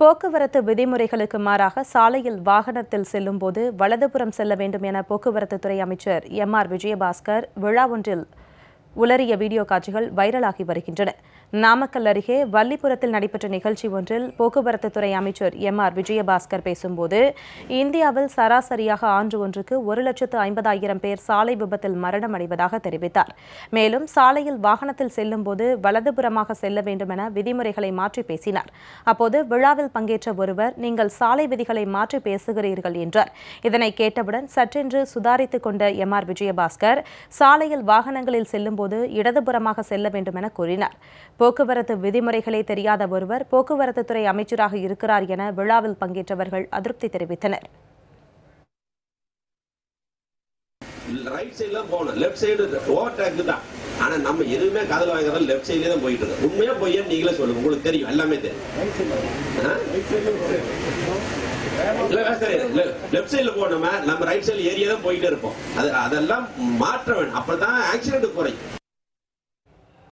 போக்குவரத்து விதிமுறைகளுக்கு மாறாக சாலையில் வாகனத்தில் செல்லும்போது வலதுபுறம் செல்ல வேண்டும் என போக்குவரத்து துறை அமைச்சர் எம் ஆர் விஜயபாஸ்கர் விழா ஒன்றில் உலறிய வீடியோ காட்சிகள் வைரலாகி வருகின்றன. நாமக்கல் அருகே வல்லிபுரத்தில் நடைபெற்ற நிகழ்ச்சி ஒன்றில் போக்குவரத்து துறை அமைச்சர் எம் ஆர் விஜயபாஸ்கர் பேசும்போது இந்தியாவில் சராசரியாக ஆண்டு ஒன்றுக்கு ஒரு லட்சத்து ஐம்பதாயிரம் பேர் சாலை விபத்தில் மரணம் அடைவதாக தெரிவித்தார். மேலும் சாலையில் வாகனத்தில் செல்லும்போது வலதுபுறமாக செல்ல வேண்டும் என விதிமுறைகளை மாற்றி பேசினார். அப்போது விழாவில் பங்கேற்ற ஒருவர் நீங்கள் சாலை விதிகளை மாற்றி பேசுகிறீர்கள் என்றார். இதனை கேட்டவுடன் சற்றென்று சுதாரித்துக் கொண்ட எம் ஆர் விஜயபாஸ்கர் சாலையில் வாகனங்களில் செல்லும்போது இடதுபுறமாக செல்ல வேண்டும் என கூறினார். போக்குவரத்து விதிமுறைகளே தெரியாத ஒருவர் போக்குவரத்து துறை அமைச்சராக இருக்கிறார் என விழாவில் பங்கேற்றவர்கள் அதிருப்தி தெரிவித்தனர். ரைட் சைடுல போகணும். லெஃப்ட் சைடு தான். ஆனா நம்ம எதுவுமே காதல் வாங்குறது லெஃப்ட் சைடுல தான் போயிட்டு இருக்கு உண்மையா பொய்யா நீங்களே சொல்லுங்க. உங்களுக்கு தெரியும். எல்லாமே தெரியும். லெஃப்ட் சைடுல போனோமா நம்ம ரைட் சைடுல ஏரியா தான் போயிட்டே இருப்போம். அது அதெல்லாம் மாற்ற வேணும். அப்பதான் ஆக்சிடென்ட் குறையும்.